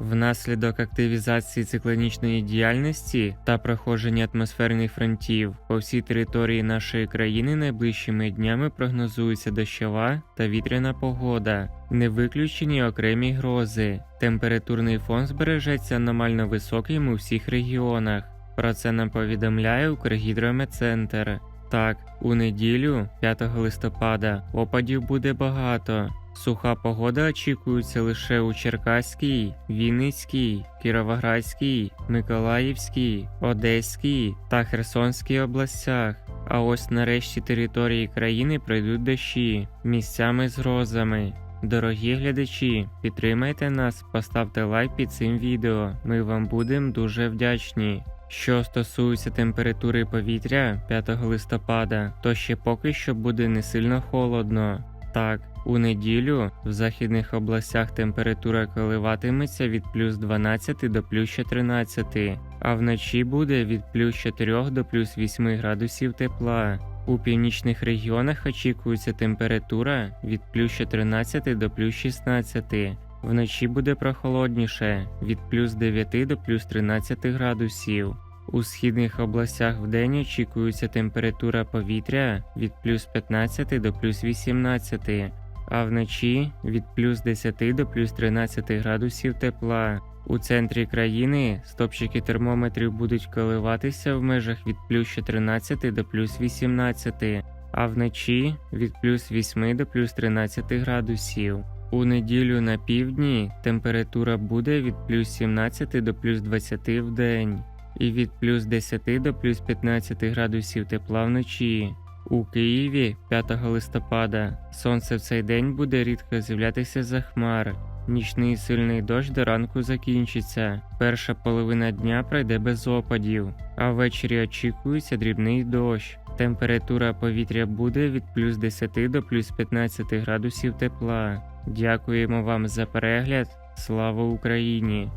Внаслідок активізації циклонічної діяльності та проходження атмосферних фронтів по всій території нашої країни найближчими днями прогнозується дощова та вітряна погода. Не виключені окремі грози. Температурний фон збережеться аномально високим у всіх регіонах. Про це нам повідомляє Укргідрометцентр. Так, у неділю, 5 листопада, опадів буде багато. Суха погода очікується лише у Черкаській, Вінницькій, Кіровоградській, Миколаївській, Одеській та Херсонській областях. А ось нарешті території країни пройдуть дощі місцями з грозами. Дорогі глядачі, підтримайте нас, поставте лайк під цим відео. Ми вам будемо дуже вдячні. Що стосується температури повітря 5 листопада, то ще поки що буде не сильно холодно. Так, у неділю в західних областях температура коливатиметься від плюс 12 до плюс 14, а вночі буде від плюс 4 до плюс 8 градусів тепла. У північних регіонах очікується температура від плюс 14 до плюс 16. Вночі буде прохолодніше від плюс 9 до плюс 13 градусів. У східних областях вдень очікується температура повітря від плюс 15 до плюс 18, а вночі від плюс 10 до плюс 13 градусів тепла. У центрі країни стопчики термометрів будуть коливатися в межах від плюс 14 до плюс 18, а вночі від плюс 8 до плюс 13 градусів. У неділю на півдні температура буде від плюс 17 до плюс 20 в день і від плюс 10 до плюс 15 градусів тепла вночі. У Києві 5 листопада сонце в цей день буде рідко з'являтися за хмар. Нічний сильний дощ до ранку закінчиться. Перша половина дня пройде без опадів, а ввечері очікується дрібний дощ. Температура повітря буде від плюс 10 до плюс 15 градусів тепла. Дякуємо вам за перегляд. Слава Україні!